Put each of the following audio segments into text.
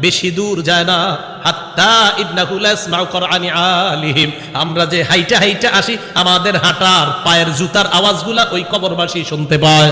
বেশি দূর যায় না। হাত্তা কোরআনি আলিহিম। আমরা যে হাইটা হাইটা আসি, আমাদের হাঁটার পায়ের জুতার আওয়াজগুলা ওই কবরবাসী শুনতে পায়।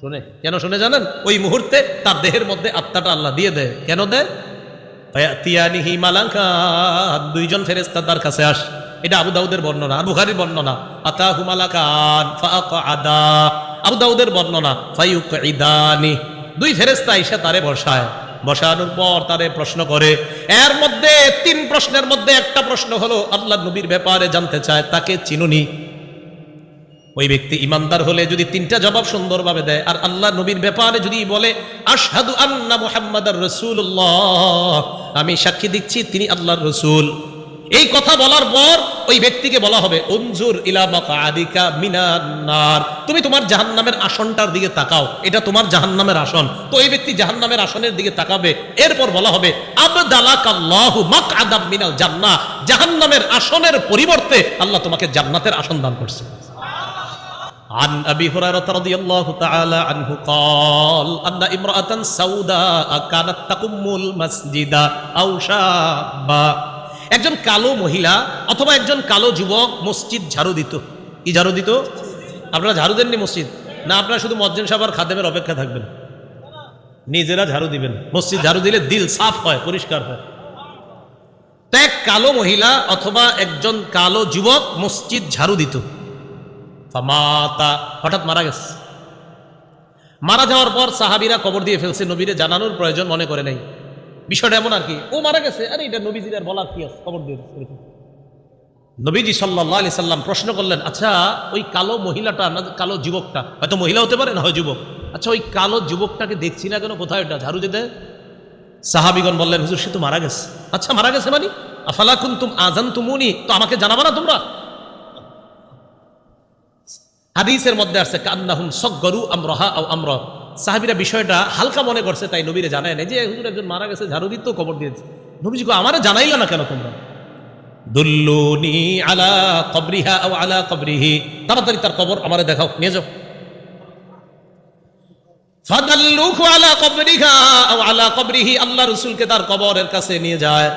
শুনে? কেন শুনে জানেন? ওই মুহূর্তে তার দেহের মধ্যে আত্মাটা আল্লাহ দিয়ে দেয়। কেন দেয়? তিয়ানিহি মালাঙ্কা দুইজন ফেরেস্তা তার কাছে আস। এটা আবু দাউদের বর্ণনা, আর বুখারির বর্ণনা। আতাহু মালাকান ফাআকাদা আবু দাউদের বর্ণনা, ফায়ুকঈদানি। দুই ফেরেস্তা এসে তারে বসায়। বসানোর পর তারে প্রশ্ন করে। এর মধ্যে তিন প্রশ্নের মধ্যে একটা প্রশ্ন হলো, আল্লাহ নবীর ব্যাপারে জানতে চায়, তাকে চিনুনি। ওই ব্যক্তি ইমানদার হলে যদি তিনটা জবাব সুন্দরভাবে দেয়, আর আল্লাহ নবীর ব্যাপারে যদি বলে, আশহাদু আন্না মুহাম্মাদার রাসূলুল্লাহ আমি সাক্ষী দিচ্ছি তিনি আল্লাহর রসুল। এই কথা বলার পর ওই ব্যক্তিকে বলা হবে অঞ্জুর ইলা মাকাদিকা মিনান নার তুমি তোমার জাহান্নামের আসনটার দিকে তাকাও এটা তোমার জাহান্নামের আসন তো এই ব্যক্তি জাহান্নামের আসনের দিকে তাকাবে এরপর বলা হবে আবদালাকাল্লাহু মাকআদাম মিনাল জান্নাহ জাহান্নামের আসনের পরিবর্তে আল্লাহ তোমাকে জান্নাতের আসন দান করছে عن أبي هريرة رضي الله تعالى عنه قال أن امرأة سوداء كانت تقم المسجد أو شابا একজন কালো মহিলা অথবা একজন কালো যুবক মসজিদ ঝাড়ু দিত। কি ঝাড়ু দিত? আপনারা ঝাড়ু দেননি মসজিদ? না, আপনারা শুধু মজ্জেন সাবার খাদেমের অপেক্ষা থাকবেন। নিজেরা ঝাড়ু দিবেন। মসজিদ ঝাড়ু দিলে দিল সাফ হয়, পরিষ্কার হয়। তো কালো মহিলা অথবা একজন কালো যুবক মসজিদ ঝাড়ু দিত। হঠাৎ মারা গেছে। মারা যাওয়ার পর সাহাবিরা কবর দিয়ে ফেলছে। নবীরে জানানোর প্রয়োজন মনে করে নাই। বিষয়টা এমন আর কি। ও মারা গেছে। আরে, এটা নবীজির আর বলার কি আছে? কবর দিয়ে নবীজি সাল্লাহ আলি সাল্লাম প্রশ্ন করলেন আচ্ছা ওই কালো মহিলাটা না, কালো যুবকটা, হয়তো মহিলা হতে পারে না, হয় যুবক। আচ্ছা ওই কালো যুবকটাকে দেখছি না কেন? কোথায় এটা ঝাড়ু যেতে সাহাবিগণ বললেন, হুজুর, সে তো মারা গেছে। আচ্ছা মারা গেছে মানে? আফালা কুন্তুম আজান তুমুনি তো আমাকে জানাবা না তোমরা? হাদিসের মধ্যে আছে, কান্নাহুম সগরু আমরহা আও আমর সাহাবিরা বিষয়টা হালকা মনে করছে তাই নবীরে জানায় নাই যে হুজুর একজন মারা গেছে ঝাড়ু দিত কবর দিয়েছে। নবীজি কো, আমারে জানাইলা না কেন তোমরা? দুল্লুনি আলা কবরিহা আও আলা কবরিহি। তাড়াতাড়ি তার কবর আমারে দেখাও নিয়ে যাও। ফাদাল্লুহু আলা কবরিহা আও আলা কবরিহি। আল্লাহ রাসূলকে তার কবরের কাছে নিয়ে যায়।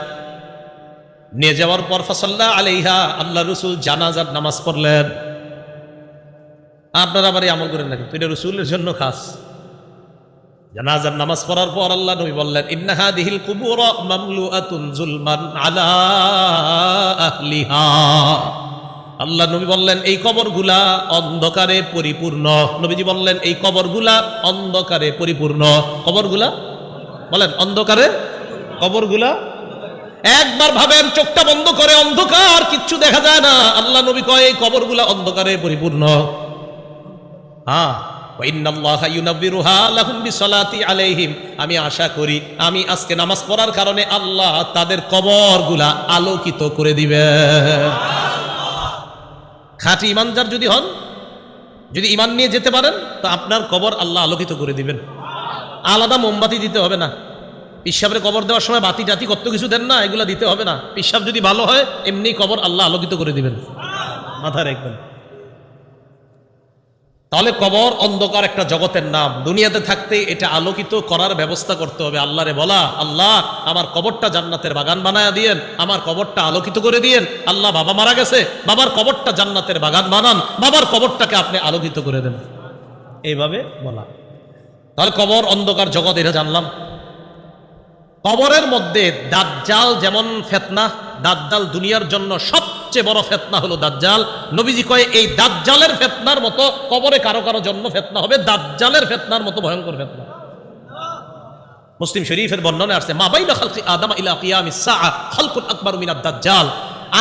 নিয়ে যাওয়ার পর ফাসাল্লা আলাইহা আল্লাহ রসুল জানাজার নামাজ পড়লেন। আপনারা আবার আমল করেন নাকি? এটা রসুলের জন্য খাস। জানাজার নামাজ পড়ার পর আল্লাহ নবী বললেন ইন্নাহা দিহিল কুবুর মামলুআতুন জুলমান আলা আহলিহা। আল্লাহ নবী বললেন, এই কবরগুলা অন্ধকারে পরিপূর্ণ। নবীজি বললেন, এই কবরগুলা অন্ধকারে পরিপূর্ণ। কবরগুলা? বলেন, অন্ধকারে কবরগুলা? একবার ভাবেন, চোখটা বন্ধ করে অন্ধকার, কিচ্ছু দেখা যায় না। আল্লাহ নবী কয়, এই কবরগুলা অন্ধকারে পরিপূর্ণ। হ্যাঁ। আমি আশা করি, আমি আজকে নামাজ পড়ার কারণে আল্লাহ তাদের কবরগুলা আলোকিত করে দিবে। খাঁটি ইমানদার যদি হন, যদি ইমান নিয়ে যেতে পারেন, তো আপনার কবর আল্লাহ আলোকিত করে দিবেন। আলাদা মোমবাতি দিতে হবে না। পিসাবের কবর দেওয়ার সময় বাতি টাতি কত কিছু দেন না, এগুলা দিতে হবে না। পিসাব যদি ভালো হয়, এমনি কবর আল্লাহ আলোকিত করে দিবেন। মাথা রাখবেন। তাহলে কবর, অন্ধকার একটা জগতের নাম। দুনিয়াতে থাকতে এটা আলোকিত করার ব্যবস্থা করতে হবে। আল্লাহরে বলা, আল্লাহ, আমার কবরটা জান্নাতের বাগান বানায় দিয়েন, আমার কবরটা আলোকিত করে দিয়েন। আল্লাহ, বাবা মারা গেছে, বাবার কবরটা জান্নাতের বাগান বানান, বাবার কবরটাকে আপনি আলোকিত করে দেন। এইভাবে বলা। তাহলে কবর, অন্ধকার জগৎ, এটা জানলাম। কবরের মধ্যে দাজ্জাল যেমন ফেতনা, দাজ্জাল দুনিয়ার জন্য সব সবচেয়ে বড় ফেতনা হলো দাজ্জাল। নবীজি কয়ে, এই দাজ্জালের ফেতনার মতো কবরে কারও কারও জন্ম ফেতনা হবে, দাজ্জালের ফেতনার মতো ভয়ঙ্কর ফেতনা। মুসলিম শরীফের বর্ণনা আসছে, মা বাইনা খালকি আদম ইলা সাআ, খালকুন আকবারু মিনাদ দাজ্জাল।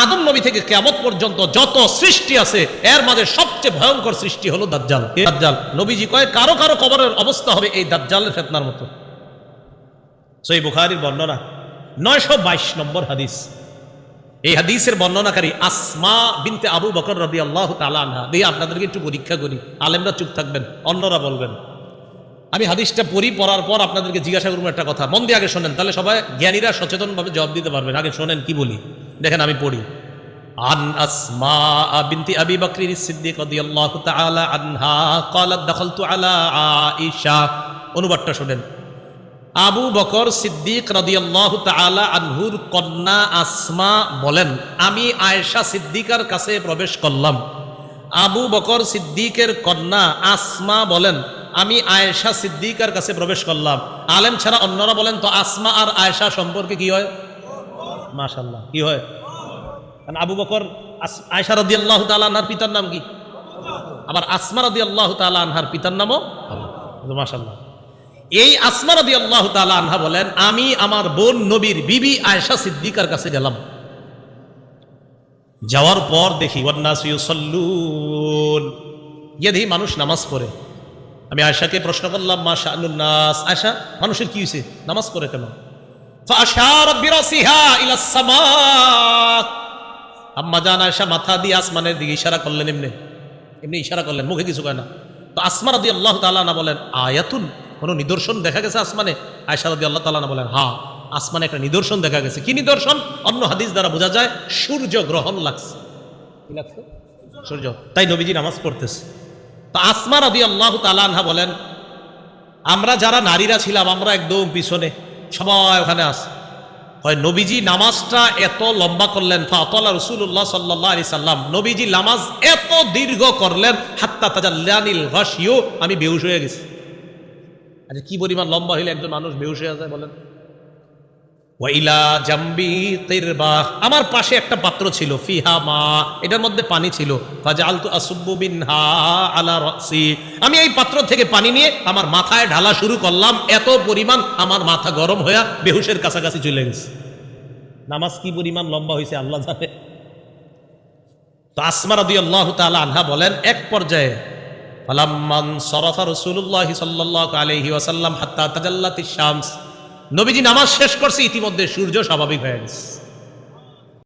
আদম নবী থেকে কিয়ামত পর্যন্ত যত সৃষ্টি আছে, এর মাঝে সবচেয়ে ভয়ঙ্কর সৃষ্টি হলো দাজ্জাল। দাজ্জাল? নবীজি কয়, কারও কারও কবরের অবস্থা হবে এই দাজ্জালের ফেতনার মতো। সই বুখারীর বর্ণনা, নয়শো বাইশ নম্বর হাদিস। এই হাদিসের বর্ণনাকারী আসমা বিনতে আবু বকর রবি আল্লাহ তালানহা দিয়ে আপনাদেরকে একটু পরীক্ষা করি আলেমরা চুপ থাকবেন অন্যরা বলবেন আমি হাদিসটা পড়ি পড়ার পর আপনাদেরকে জিজ্ঞাসা করবো একটা কথা মন দিয়ে আগে শোনেন তাহলে সবাই জ্ঞানীরা সচেতনভাবে জবাব দিতে পারবেন আগে শোনেন কি বলি দেখেন আমি পড়ি عن أسماء بنت أبي بكر الصديق رضي الله تعالى عنها قالت دخلت على عائشة অনুবাদটা শোনেন আবু বকর সিদ্দিক রাদিয়াল্লাহু তাআলা আনহুর কন্যা আসমা বলেন, আমি আয়েশা সিদ্দিকার কাছে প্রবেশ করলাম। আবু বকর সিদ্দিকের কন্যা আসমা বলেন, আমি আয়েশা সিদ্দিকার কাছে প্রবেশ করলাম। আলেম ছাড়া অন্যরা বলেন, তো আসমা আর আয়েশা সম্পর্কে কি হয়? মাশাল্লাহ কি হয়? কারণ আবু বকর আয়েশা রাদিয়াল্লাহু তাআলা আনহার পিতার নাম কি? আবার আসমা রাদিয়াল্লাহু তাআলা আনহার পিতার নামও মাশাল্লাহ এই আসমা আল্লাহ তালা আনহা বলেন, আমি আমার বোন নবীর বিবি আয়সা সিদ্দিকার কাছে গেলাম। যাওয়ার পর দেখি গিয়ে মানুষ নামাজ পড়ে। আমি আয়সাকে প্রশ্ন করলাম মা শাহানুন্নাস আয়সা মানুষের কি হয়েছে নামাজ পড়ে কেন? আম্মা জান আয়সা মাথা দিয়ে আসমানের দিকে ইশারা করলেন এমনি। এমনি ইশারা করলেন, মুখে কিছু কয় না। তো আসমার দিয়ে আল্লাহ তালা না বলেন, আয়াতুন কোনো নিদর্শন দেখা গেছে আসমানে? আয়সা রাদি আল্লাহ তালা বলেন হ্যাঁ আসমানে একটা নিদর্শন দেখা গেছে। কি নিদর্শন? অন্য হাদিস দ্বারা বোঝা যায় সূর্য গ্রহণ লাগছে। কি লাগছে? সূর্য। তাই নবীজি নামাজ পড়তেছে। তো আসমা রাদি আল্লাহ তালা বলেন আমরা যারা নারীরা ছিলাম আমরা একদম পিছনে সবাই ওখানে আস হয় নবীজি নামাজটা এত লম্বা করলেন ফাতলা রসুল্লাহ সাল্লাহ আলি সাল্লাম নবীজি নামাজ এত দীর্ঘ করলেন হাত্তা তাজাল্লানিল ঘাসিও আমি বেহুশ হয়ে গেছি। আচ্ছা কি পরিমাণ লম্বা হইলে একজন মানুষ হয়ে যায় বলেন? ওয়াইলা জাম্বি তিরবাহ আমার পাশে একটা পাত্র ছিল, ফিহা মা, এটার মধ্যে পানি ছিল। আসুব্বু আলা আমি এই পাত্র থেকে পানি নিয়ে আমার মাথায় ঢালা শুরু করলাম, এত পরিমাণ আমার মাথা গরম হয়ে বেহুশের কাছাকাছি চলে গেছে। নামাজ কি পরিমাণ লম্বা হয়েছে আল্লাহ জানে। তো আসমা রাদিয়াল্লাহু তাআলা আনহা বলেন, এক পর্যায়ে হাত্তা শামস। নবীজি নামাজ শেষ করছে ইতিমধ্যে সূর্য স্বাভাবিক হয়ে গেছে।